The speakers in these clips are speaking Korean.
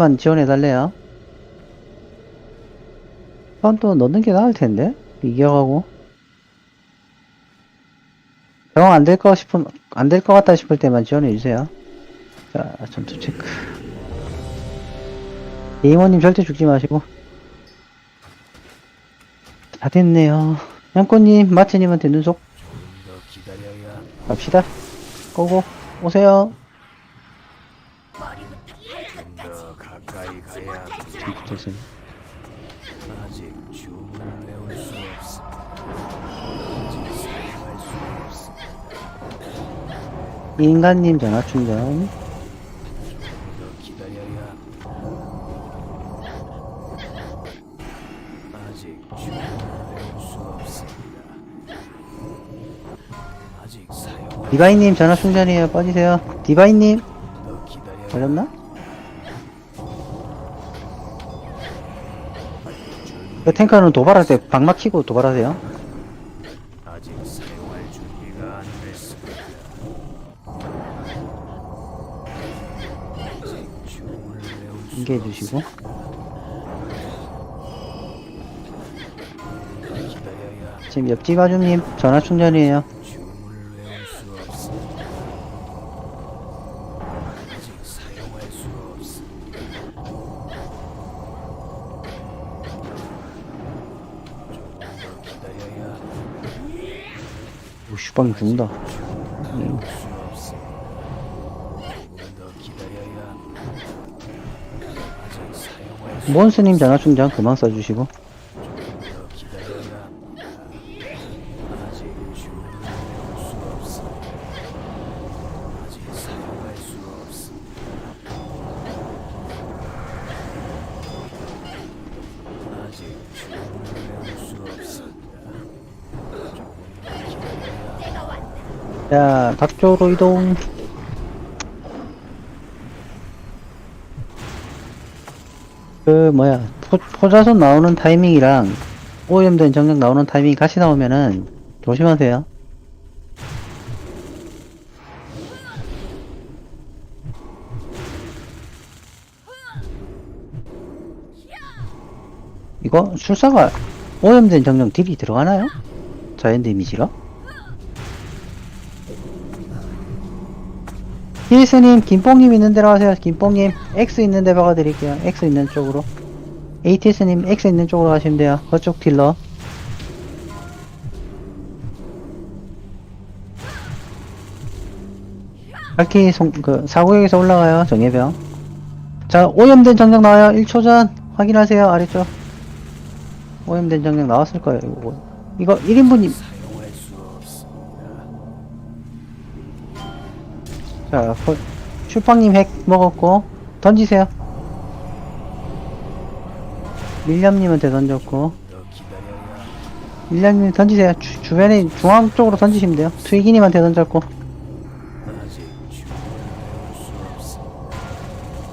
만 지원해달래요. 카운터 넣는 게 나을 텐데? 이겨가고. 병안될 거 싶은, 안 될 것 같다 싶을 때만 지원해주세요. 자, 전투 체크. 이모님 절대 죽지 마시고. 다 됐네요. 양꼬님, 마트님한테 눈속 갑시다. 고고, 오세요. 됐어요. 아직 주문을 외울 수 없어. 아직 사용할 수 없어. 인간님 전화 충전. 더 기다려야 아직 주문을 외울 수 없습니다. 아직 사용할 디바이님 전화 충전이에요. 빠지세요. 디바이님. 더 기다려야 걸렸나? 그 탱커는 도발할 때 방막 키고 도발하세요. 아직 사용할 준비가 안 됐습니다. 아직 주문을 외울 수 인계해 주시고. 기다려야 지금 옆집 아줌님 전화 충전이에요. 사용할 수 몬스님 전화 충전 그만 써주시고. 자, 닭쪽으로 이동. 그, 뭐야, 포, 포자손 나오는 타이밍이랑 오염된 정력 나오는 타이밍이 같이 나오면은 조심하세요. 이거 술사가 오염된 정령 딜이 들어가나요? 자연 데미지로? 힐스님, 김뽕님 있는 데로 가세요. 김뽕님, X 있는 데 박아드릴게요. X 있는 쪽으로. ATS님, X 있는 쪽으로 가시면 돼요. 그쪽 딜러. 밝히 송, 그, 사구역에서 올라가요. 정예병. 자, 오염된 정령 나와요. 1초 전. 확인하세요. 아래쪽. 오염된 정령 나왔을 거예요. 이거, 이거 1인분이, 자, 거- 슈팡님 핵 먹었고, 던지세요. 밀렴님한테 던졌고, 밀렴님 던지세요. 주, 주변에 중앙 쪽으로 던지시면 돼요. 트위기님한테 던졌고.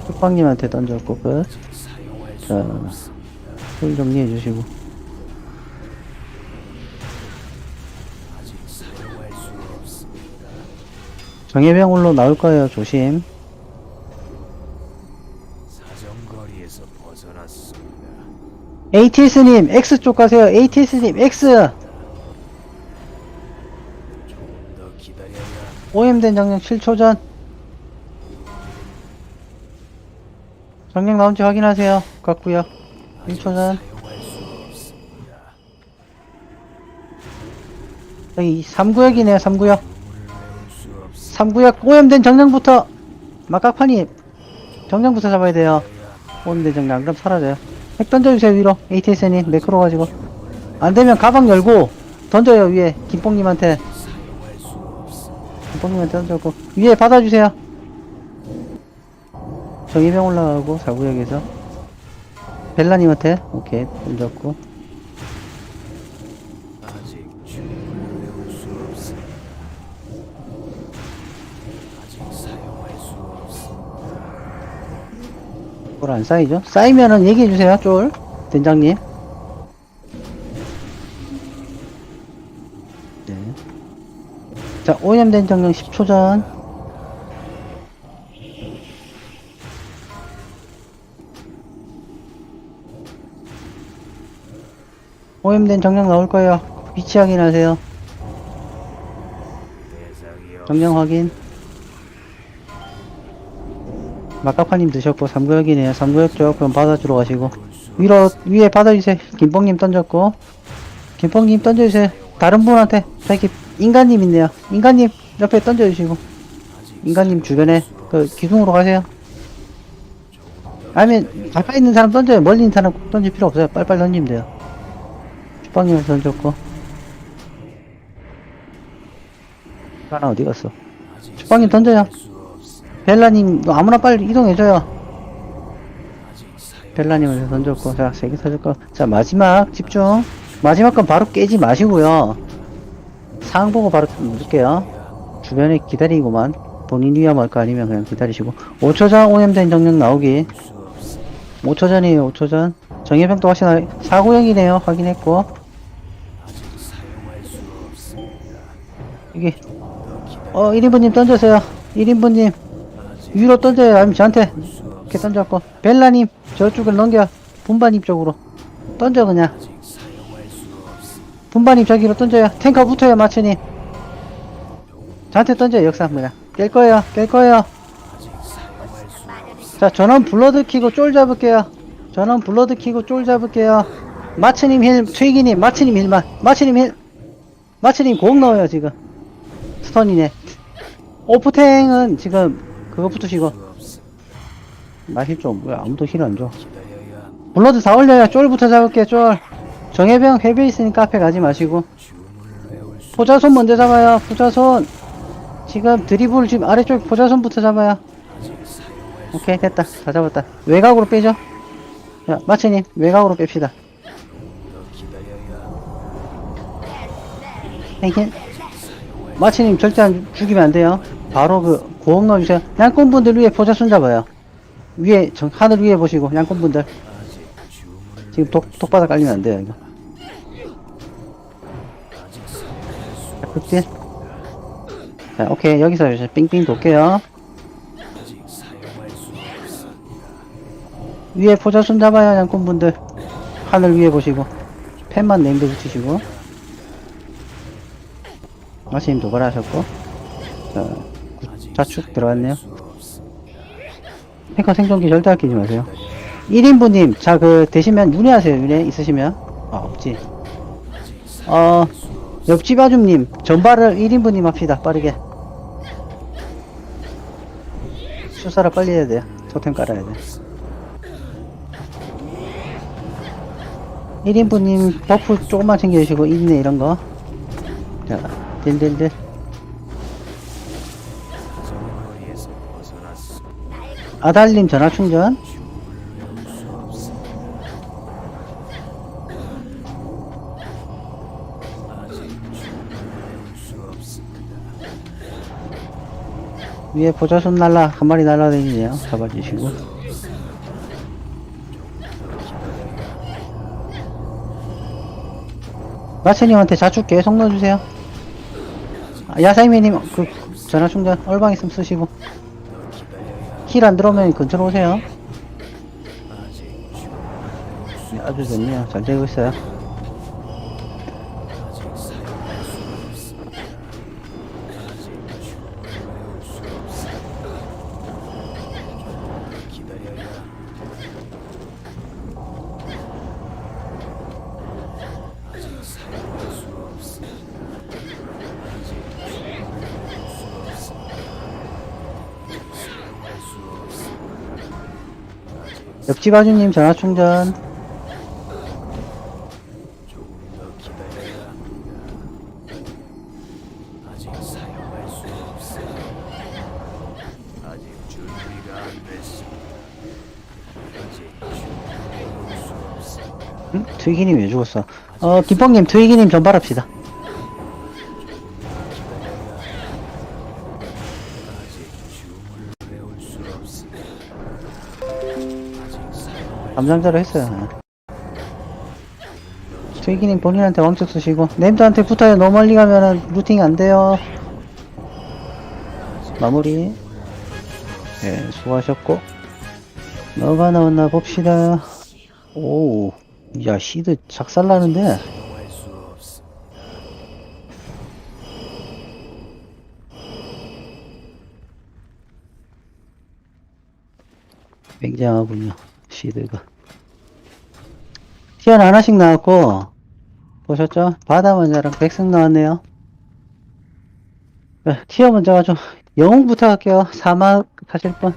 슈팡님한테 던졌고, 끝. 자. 없습니다. 풀 정리해 주시고. 정예병으로 나올 거예요. 조심. 사정거리에서 벗어났습니다. ATS님, X 쪽 가세요. ATS님, X! 조금 더 기다려야 오염된 정령 7초 전. 정령 나온지 확인하세요. 같구요 1초 전. 사용할 수 없습니다. 여기 3구역이네요. 3구역. 3구역 오염된 정령부터 막각판이 정령부터 잡아야 돼요. 오염된 안 그럼 사라져요. 핵 던져주세요 위로 ATS님 매크로 가지고 안되면 가방 열고 던져요 위에 김뽕님한테. 김뽕님한테 던져고 위에 받아주세요. 정의병 올라가고 4구역에서 벨라님한테 오케이 던졌고 뭘 안 쌓이죠? 쌓이면은 얘기해 주세요, 쫄. 된장님. 네. 자, 오염된 정령 10초 전. 오염된 정령 나올 거예요. 위치 확인하세요. 네, 정령 확인. 막가파님 드셨고 3구역이네요. 3구역 쪽 그럼 받아주러 가시고 위로 위에 받아주세요. 김뽕님 던졌고 김뽕님 던져주세요. 다른 분한테 저기 인간님 있네요. 인간님 옆에 던져주시고 인간님 주변에 그 기둥으로 가세요. 아니면 가까이 있는 사람 던져요. 멀리 있는 사람 꼭 던질 필요 없어요. 빨빨 던지면 돼요. 주방님 던졌고 하나 어디 갔어? 주방님 던져요. 벨라님 너 아무나 빨리 이동해줘요. 벨라님을 던졌고 자 세개 터졌고 자 마지막 집중. 마지막 건 바로 깨지 마시고요. 상황 보고 바로 누를게요. 주변에 기다리고만 본인 위험할 거 아니면 그냥 기다리시고 5초 전 오염된 정령 나오기 수 없음. 5초 전이에요 5초 전 정예병도 확실하 사고형이네요 확인했고. 이게 어 1인분님 던져세요 1인분님 아직 위로 던져요. 아니면 저한테. 수 이렇게. 던졌고 벨라님 저쪽을 넘겨 분반님 쪽으로 던져 그냥. 분반님 저기로 던져요. 탱커 붙어요 마츠님. 저한테 던져요 역사 그냥 깰 거예요 깰 거예요. 자 전원 블러드 키고 쫄 잡을게요. 전원 블러드 키고 쫄 잡을게요. 마츠님 힐 트위기님 마츠님 힐만. 마츠님 힐 마츠님 공 넣어요 지금. 스턴이네. 오프탱은 지금 그거 붙으시고 수 없음. 마실 좀 뭐야 아무도 힐 안 줘. 기다려야 블러드 다 올려요. 쫄부터 잡을게요 쫄. 정예병 회배 있으니까 앞에 가지 마시고. 포자손 먼저 잡아요 포자손. 지금 드리블 지금 아래쪽 포자손부터 잡아요. 오케이 됐다. 다 잡았다. 외곽으로 빼죠. 자 마치님 외곽으로 뺍시다. 마치님 절대 안 죽- 죽이면 안 돼요 바로 그 고억 넣어주세요 양꾼분들 위에 포자 손 잡아요. 위에 정, 하늘 위에 보시고 양꾼분들. 지금 독, 독바닥 깔리면 안 돼요 이거. 자, 극딜. 자 오케이. 여기서 이제 삥삥 돌게요. 위에 포자 손 잡아요 양꾼분들. 하늘 위에 보시고. 펜만 냉겨 붙이시고. 마치님 도발하셨고. 자 자축 없음. 탱커 생존기 절대 아끼지 마세요. 1인분님 자 그 되시면 윤회하세요. 윤회 있으시면. 아 없지. 어. 옆집 아줌님 전발을 1인분님 합시다. 빠르게. 수사를 빨리 해야 돼요. 토템 깔아야 돼. 1인분님 버프 조금만 챙겨주시고 인내 이런 거. 자 딜딜딜 아달님 전화 충전. 위에 보자손 날라 한 마리 날라다니네요. 잡아주시고. 마체님한테 자축 계속 넣어주세요. 아, 야사이미님 그 전화 충전. 얼방 있으면 쓰시고 힐 안 들어오면 근처로 오세요. 외울 수 네, 아주 좋네요. 잘 되고 있어요 아직 사용할 수 없습니다. 아직 주문을 외울 수 없습니다. 더 기다려야 아직 사용할 수 없습니다. 아직 주문을 외울 수 없습니다. 사용할 수 없습니다. 아직 옆집 아주님 전화 충전 조금 더 기다려야 합니다. 아직 사용할 수 없어요. 아직 준비가 안 됐습니다. 아 직 준비를 수 없습니다. 응? 트위기님 왜 죽었어 어 김뽕님 트위기님 전발합시다 암장자로 했어요. 트위기님 본인한테 왕쪽 쓰시고 냄드한테 붙어요. 너무 멀리 가면은 루팅 안 돼요. 마무리. 예, 네, 수고하셨고. 너가 나왔나 봅시다. 오, 야, 시드 작살나는데? 맹장하군요 시드가. 티안 하나씩 나왔고, 보셨죠? 바다 먼저랑 백승 나왔네요. 자, 티어 먼저 가죠. 영웅부터 갈게요. 사막 하실 분.